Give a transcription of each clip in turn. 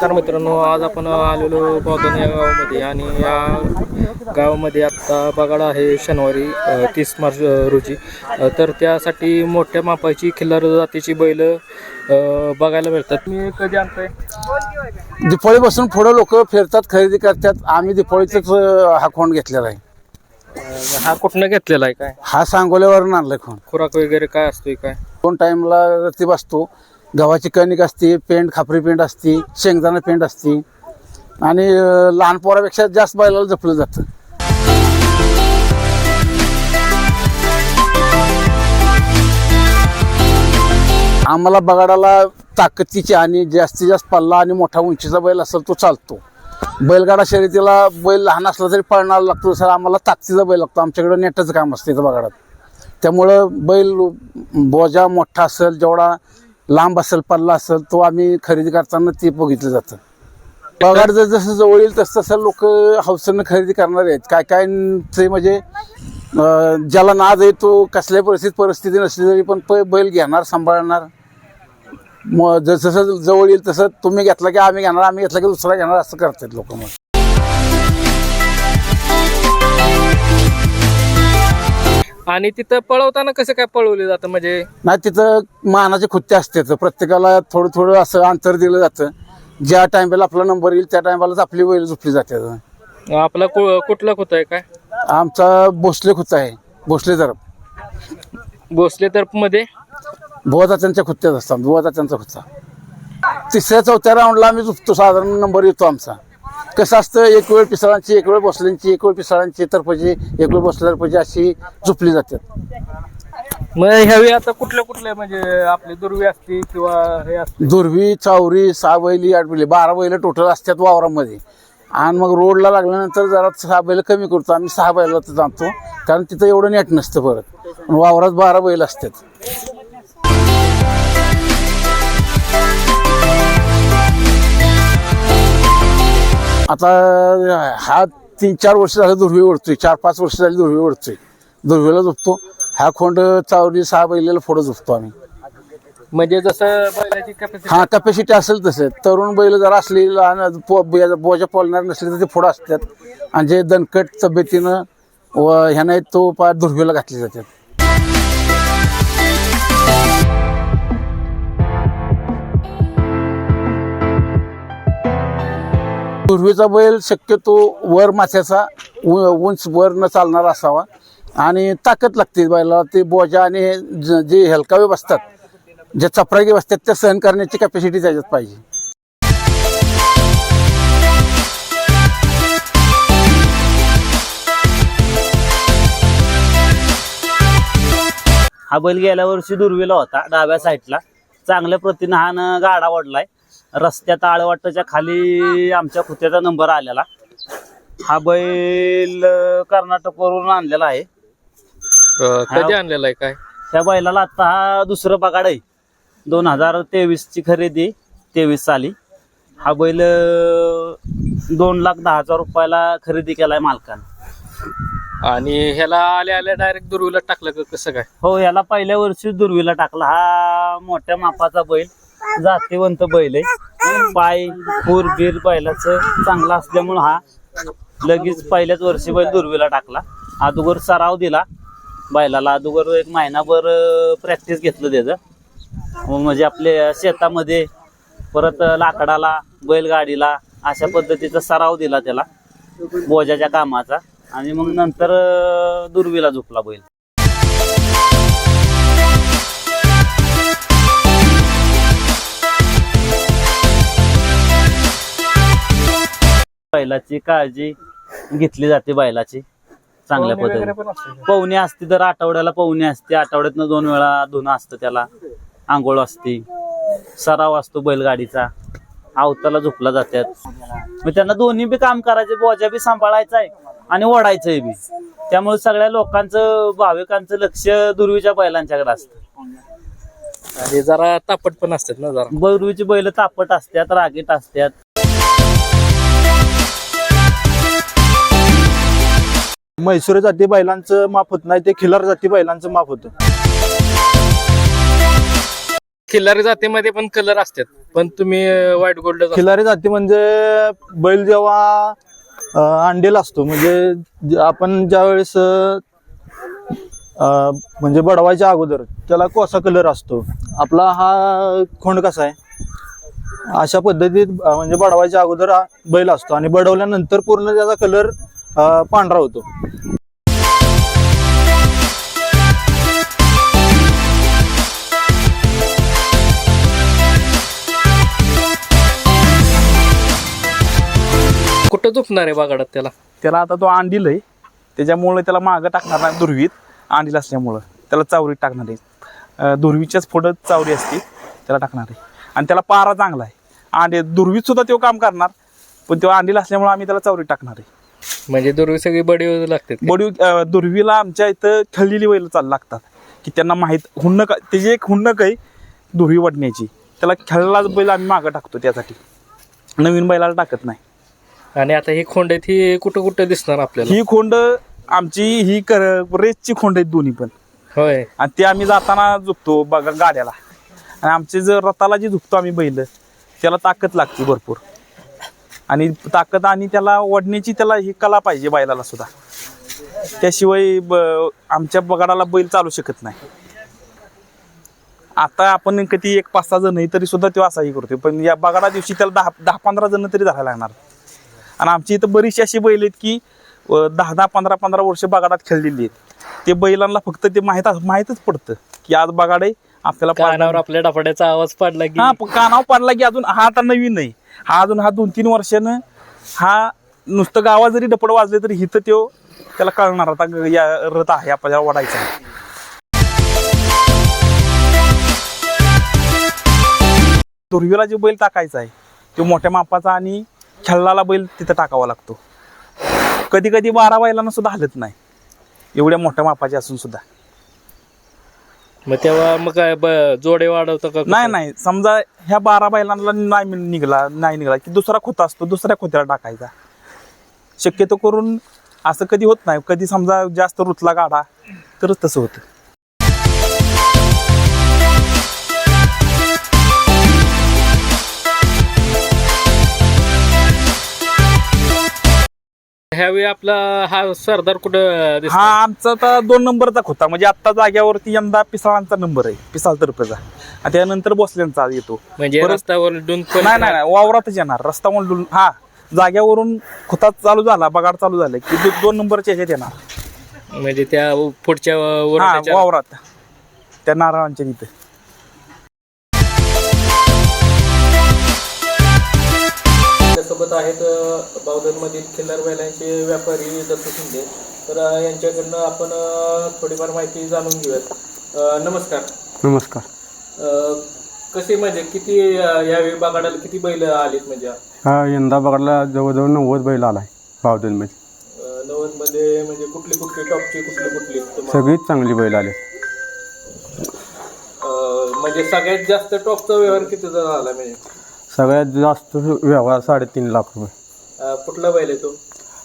तर मित्रांनो आज आपण आलेलो बौद्धन या गावामध्ये आणि या गावामध्ये आत्ता बगाड आहे शनिवारी तीस मार्च रोजी. तर त्यासाठी मोठ्या मापाची खिल्लार जातीची बैल बघायला मिळतात. मी कधी आणतोय? दिपोळीपासून पुढे लोक फिरतात खरेदी करतात. आम्ही दिपोळीचाच हा खोंड घेतलेला आहे. हा कुठनं घेतलेला आहे काय? हा सांगोल्यावरून आणलाय खोंड. खुराक वगैरे काय असतोय काय? दोन टाइमला रती बसतो गव्हाची कणिक असते पेंड खापरी पेंड असते शेंगदाणा पेंड असते. आणि लहान पोरापेक्षा जास्त बैलाला जपलं जातं. आम्हाला बगाडाला ताकदीची आणि जास्तीत जास्त पल्ला आणि मोठा उंचीचा बैल असेल तो चालतो. बैलगाडा शर्यतीला बैल लहान असला तरी पळणारा लागतो सर. आम्हाला ताकदीचा बैल लागतो. आमच्याकडे नेटाचं काम असतं इथं बगाडात. त्यामुळं बैल बोजा मोठा असेल जेवढा लांब असेल पल्ला असेल तो आम्ही खरेदी करताना ते बघितलं जातं. पगार जर जसं जवळ येईल तसं तसं लोक हौसेनं खरेदी करणार आहेत. काय काय ते म्हणजे ज्याला नाद आहे तो कसल्याही परिस्थितीत परिस्थिती नसली तरी पण बैल घेणार सांभाळणार. मग जसं जवळ येईल तसं तुम्ही घेतला की आम्ही घेणार आम्ही घेतला की दुसरा घेणार असं करतात लोक मग. आणि तिथं पळवताना कसं काय पळवलं जातं? म्हणजे नाही तिथं मानाचे खुत्ते असतात प्रत्येकाला थोडं थोडं असं अंतर दिलं जातं. ज्या टायमाला आपला नंबर येईल त्या टायमालाच आपली बैल झोपली जाते. आपला कु- कुठला खुत आहे काय? आमचा भोसले खुत्ता आहे. भोसले तरफ भोसले तर्फमध्ये? बुवा त्यांच्या खुत्त्यात असतात. त्यांचा खुत्ता. तिसऱ्या चौथ्या राऊंडला आम्ही झुपतो. साधारण नंबर येतो आमचा. कसं असतं एक वेळ पिसाळांची एक वेळ भोसल्यांची एक वेळ पिसाळांची तर्फची एक वेळ भोसल्या तर्फची अशी झुपली जातात मग ह्यावेळी आता कुठल्या कुठल्या म्हणजे आपली दुर्वी असती किंवा हे असते? दुर्वी चावरी सहा बैली आठ बैली बारा बैल टोटल असतात वावरामध्ये. आणि मग रोडला लागल्यानंतर जरा सहा बैल कमी करतो आम्ही सहा बैला जाणतो कारण तिथं एवढं नेट नसतं परत. वावरात बारा बैल असतात. आता हा तीन चार वर्ष झालं दुर्वी ओढतोय. चार पाच वर्ष झाली दुर्वी ओढतोय. दुर्वीला झोपतो. हा खोंड चावरी सहा बैलाला फोडत झोपतो आम्ही. म्हणजे जसं बैलाची कॅपॅसिटी हा कॅपॅसिटी असेल तसं. तरुण बैल जर असली लहान पो- बोजा पोलणार नसले तर ते पुढं असतात. आणि जे दणकट तब्येतीनं व ह्यानं तो पार दुर्बीला घातले जातात. पूर्वीचा बैल शक्यतो वर माथ्याचा उंच वर न चालणारा असावा. आणि ताकद लागते बैलाला ते बोजा आणि हे ज- जे हलकावे बसतात ज्या चपरागे बसतात त्या सहन करण्याची कॅपॅसिटी त्याच्यात पाहिजे. हा बैल गेल्या वर्षी दुर्वीला होता डाव्या साईडला चांगल्या प्रतीनं हा न गाडा ओढलाय. रस्त्यात आळवाटाच्या खाली आमच्या खुत्याचा नंबर आलेला. हा बैल कर्नाटकवरून आणलेला आहे. कधी आणलेला आहे काय? त्या बैलाला आता हा दुसरं बगाड आहे. दोन हजार तेवीस ची खरेदी तेवीस साली. हा बैल अं, दोन लाख दहा हजार रुपयाला खरेदी केलाय मालकानं. आणि ह्याला आल्या आल्या डायरेक्ट दुर्वीला टाकलं का कसं काय? हो याला पहिल्या वर्षी दुर्वीला टाकला. हा मोठ्या मापाचा बैल. जातीवंत बैल आहे. पाय खूर बीर बैलाचं चांगला असल्यामुळं हा लगेच पहिल्याच वर्षी बैल दुर्वीला टाकला. अगोदर सराव दिला बैलाला. अगोदर एक महिनाभर प्रॅक्टिस घेतलं त्याचं. म्हणजे आपल्या शेतामध्ये परत लाकडाला बैलगाडीला अशा पद्धतीचा सराव दिला त्याला. बोजाच्या कामाचा. आणि मग नंतर दुर्वीला झोपला बैल. बैलाची काळजी घेतली जाते बैलाची. चांगल्या पद्धतीने. पण असते पवनी असते तर आठवड्याला पवनी असते. आठवड्यातनं दोन वेळा धुणं असतं त्याला. आंघोळ असते. सराव असतो बैलगाडीचा. आवताला झोपला जातात मग त्यांना दोन्ही बी काम करायचे बोजा बी सांभाळायचा आहे आणि ओढायचंय बी. त्यामुळे सगळ्या लोकांचं भाविकांचं लक्ष दुर्वीच्या बैलांच्याकडे असतं. आणि जरा तापट पण असतात ना जरा. पूर्वीची बैल तापट असतात रागीट असतात. म्हैसूर जाती बैलांचं माप होत नाही ते खिलार जाती बैलांचं माप होतं. खिल्लारी जातीमध्ये पण कलर असतात पण तुम्ही व्हाईट गोल्ड खिलारी जाती म्हणजे बैल जेव्हा अं, अंडीला असतो म्हणजे ज- आपण ज्यावेळेस अं, अं, म्हणजे बडवायच्या अगोदर त्याला कोसा कलर असतो. आपला हा खोंड कसा आहे? अशा पद्धतीत अं, म्हणजे बडवायच्या अगोदर हा बैल असतो. आणि बडवल्यानंतर पूर्ण त्याचा कलर पांढरा होतो. कुठं झोपणार आहे बागाडात त्याला? त्याला आता तो अंडील आहे त्याच्यामुळे त्याला मागं टाकणार नाही दुर्वीत. अंडील असल्यामुळं. त्याला चावरीत टाकणार आहे. दुर्वीच्याच पुढं चावरी असते त्याला टाकणार आहे. आणि त्याला पारा चांगला आहे. अंडे दुर्वीत सुद्धा तो काम करणार. पण तो अंडील असल्यामुळे आम्ही त्याला चावरीत टाकणार आहे. म्हणजे दुर्वी सगळी बडी लागतात बडी दुर्वीला आमच्या इथं खेळलेली बैल चाल लागतात. की त्यांना माहीत हुन्नक त्याची एक हुन्नक आहे दुर्वी वाटण्याची त्याला खेळलाच बैल आम्ही मागं टाकतो त्यासाठी. नवीन बैलाला टाकत नाही. आणि आता ही खोंड आहेत ही कुठं कुठं दिसणार आपल्याला? ही खोंड आमची ही कर रेसची खोंड आहेत दोन्ही पण. होय. आणि ते आम्ही जाताना झुकतो बघा गाड्याला. आणि आमचे जर रथाला जी झुकतो आम्ही बैल त्याला ताकद लागते भरपूर. आणि ताकद आणि त्याला ओढण्याची त्याला ही कला पाहिजे बैलाला सुद्धा. त्याशिवाय ब- आमच्या बगाडाला बैल चालू शकत नाही. आता आपण कधी एक पाच सहा जण तरी सुद्धा तो असाही करतोय. पण या बगाडा दिवशी त्याला दहा दहा पंधरा जण तरी धरायला लागणार. आणि आमची इथं बरीचशी अशी बैल आहेत की दहा दहा पंधरा पंधरा वर्ष बगाडात खेळलेली आहेत. ते बैलांना फक्त ते माहीत माहीतच पडतं की आज बगाड आपल्याला आपल्या डफड्याचा आवाज पडला की. हा कानावर पडला की अजून हा आता नवीन नाही हा अजून हा दोन तीन वर्षानं हा नुसतं गावा जरी डपड वाजले तरी हिथं तो त्याला कळणार आता या रथ आहे आपल्याला वाढायचा. आहे. दुर्वीला जे बैल टाकायचा आहे तो मोठ्या मापाचा आणि खेळलाला बैल तिथं टाकावा लागतो. कधी कधी बारा बैलांना सुद्धा हलत नाही. एवढ्या मोठ्या मापाचे असून सुद्धा. मग तेव्हा मग काय ब- जोडे वाढवतं का नाही नाही. समजा ह्या बारा बैलांना नाही मिळ- निघला नाही निघाला की दुसरा खोता असतो दुसऱ्या खोत्याला टाकायचा. शक्यतो करून असं कधी होत नाही. कधी समजा जास्त रुतला गाडा तरच तसं होतं. ह्यावेळी आपला हा सरदार कुठं हा आमचा आता दोन नंबरचा खोता. म्हणजे आत्ता जाग्यावरती यंदा पिसाळांचा नंबर आहे. पिसाळ तर्फेचा. आणि त्यानंतर बसल्यांचा येतो. म्हणजे परत- रस्त्यावर डून पण नाही नाही नाही, वावरातच येणार. रस्ता म्हणून हा. जाग्यावरून खोता चालू झाला बगाड चालू झालं की दो- दोन नंबरच्या ह्याच्यात येणार. म्हणजे त्या पुढच्या हा वरच्या वावरात. त्या नारळांच्या तिथे. सोबत आहेत बावधन मधील खिल्लार बैलांचे व्यापारी दत्त शिंदे. तर यांच्याकडनं आपण थोडीफार माहिती जाणून घेऊयात. नमस्कार. नमस्कार. कसे म्हणजे किती यावेळी बागाडाला किती बैल आलीत म्हणजे? हा यंदा बघायला जवळजवळ नव्वद बैल आलाय बावधनमध्ये. नव्वदमध्ये म्हणजे कुठली कुठली टॉपची कुठली कुठली? सगळीच चांगली बैल आले म्हणजे सगळ्यात जास्त टॉपचा व्यवहार कितीचा झाला म्हणजे? सगळ्यात जास्त व्यवहार साडेतीन लाख रुपये. अ, कुठला बैल आहे तो?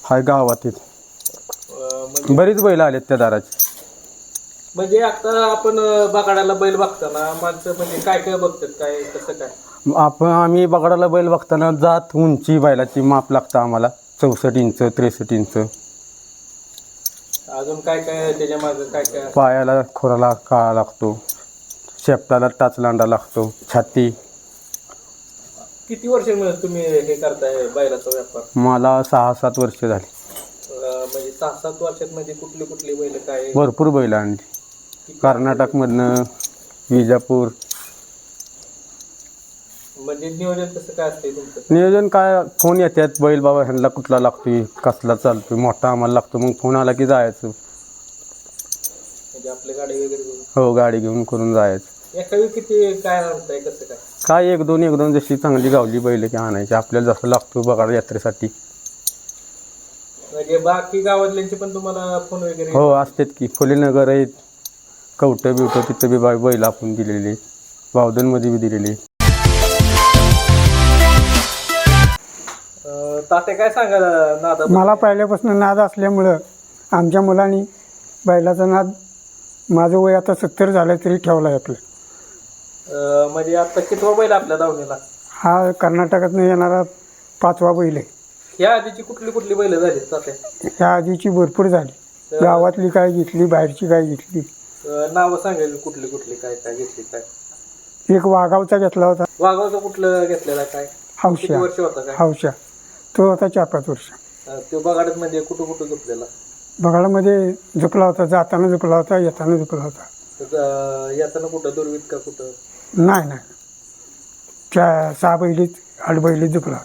हाय गावातील. अ, म्हणजे बरीच बैल आलेत त्या दाराची. म्हणजे आता आपण अ, बागाडाला बैल बघताना माणसं म्हणजे काय काय बघतात काय कसं काय? आपण आम्ही बघायला बैल बघताना जात उंची बैलाची माप लागतं आम्हाला. चौसष्ट इंच त्रेसष्ट इंच. अजून काय काय त्याच्यामागे काय काय? पायाला खोराला काळा लागतो. शेपटाला टाचलांडा लागतो. छाती. किती वर्ष म्हणजे तुम्ही हे करताय बैलाचा व्यापार? मला सहा सात वर्ष झाली. अं, म्हणजे सहा सात वर्षात म्हणजे कुठली कुठली बैल काय? भरपूर बैल आणली. कर्नाटकमधनं विजापूर. म्हणजे नियोजन कसं काय असते तुमचं? नियोजन काय फोन येतात बैल बाबा ह्यांना कुठला लागतोय कसला चालतोय मोठा आम्हाला लागतो मग फोन आला की जायचं. म्हणजे आपली गाडी वगैरे हो गाडी घेऊन करून जायचं. एका किती काय आणताय कसं काय? काय एक दोन एक दोन जशी चांगली गावली बैल की आणायची. आपल्याला जसं लागतो बघा यात्रेसाठी. म्हणजे बाकी गावातल्यांचे पण तुम्हाला फोन वगैरे हो असतात की. फुलेनगर आहेत. कवटं बिवटं तिथं बी बाय बैल आपण दिलेली. बावधनमध्ये बी दिलेली. अं, तात्या काय सांगा नादा? मला पहिल्यापासून नाद असल्यामुळं आमच्या मुलांनी बैलाचा नाद माझं वय आता सत्तर झालं तरी ठेवला आहे आपलं. अं, म्हणजे आता कितवा बैल आपल्या दावणीला हा कर्नाटकातनं येणारा पाचवा बैल आहे. ह्या आधीची कुठली कुठली बैल झाली तात्या ह्या आधीची भरपूर झाली. गावातली काय घेतली बाहेरची काय घेतली. अं, नावं सांगायची कुठली कुठली काय काय घेतली काय? एक वाघावचा घेतला होता. वाघावचं कुठलं घेतलेला काय? किती हौशा वर्ष होता काय? हौशा. तो होता चार पाच वर्ष. अं, तो बगाडत म्हणजे कुठं कुठं झोपलेला? बगाडामध्ये झोपला होता जाताना झोपला होता येताना झोपला होता. तर, येताना कुठं? दुर्वीत का कुठं? नाही नाही. चा सहा बैलीत आठ बैलीत होता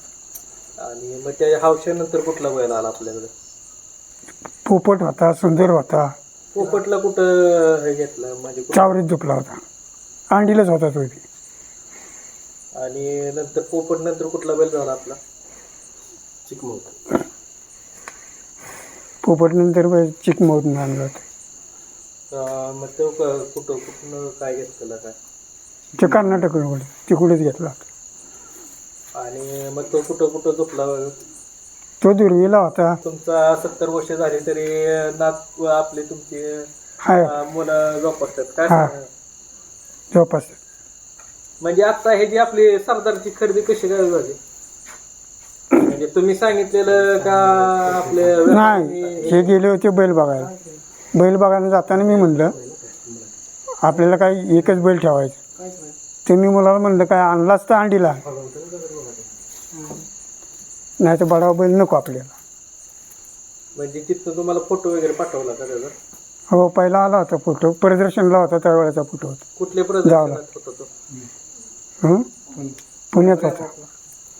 आणि मग त्या हावशानंतर कुठला बैल आला आपल्याकडे? पोपट होता सुंदर होता. पोपटला कुठं हे घेतलं? म्हणजे कुठं? चावरीत झोपला होता. अंडीलाच होता तो बी. आणि नंतर पोपट नंतर कुठला बैल झाला आपला? चिकमोक पोपट नंतर बैल चिकमोहून आणला होता. मग तो क- कुठं कुठनं काय घेतलेला काय? ते कर्नाटकडे तिकडेच घेतला आणि मग तो कुठं कुठं झोपला? तो दुर्वीला होता. तुमचा सत्तर वर्ष झाली तरी नात आपले तुमची हाय. अं, मुलं जोपासतात काय हा. जवळपास म्हणजे आता हे जी आपली सरदारची खरेदी कशी काय झाली? म्हणजे तुम्ही सांगितलेलं का आपले नाही हे गेले होते बैल बघायला. बैल बघायला जाताना मी म्हणलं आपल्याला काही एकच बैल ठेवायचं. ते मी मुलाला म्हणलं काय आणलाच तर अंडीला नाही तर बडावा बैल नको आपल्याला. म्हणजे तिथनं तुम्हाला फोटो वगैरे पाठवला का त्याचा? हो पहिला आला होता फोटो. प्रदर्शनला होता त्यावेळेचा फोटो होता. कुठल्या जावला. प्रदर्शनात होता तो? हं? पुण्यात होता.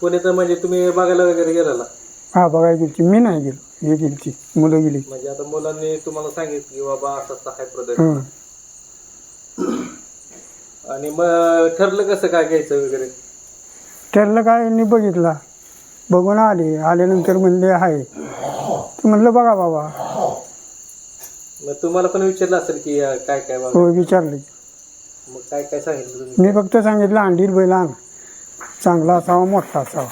पुण्यात म्हणजे तुम्ही बघायला वगैरे गेलेला? हा बघायला गेलती. मी नाही गेलो. हे गेलती मुलं गेली. म्हणजे आता मुलांनी तुम्हाला सांगितलं की बाबा असं असं आहे प्रदर्शन. आणि मग ठरलं कसं काय घ्यायचं वगैरे? ठरलं काय मी बघितला. बघून आले. आल्यानंतर म्हणले आहे. ते म्हणलं बघा बाबा. मग तुम्हाला पण विचारलं असेल की अं, काय काय हो विचारले. मग काय काय सांगितलं तुम्ही? मी फक्त सांगितलं अंडील बैल आण चांगला असावा मोठा असावा.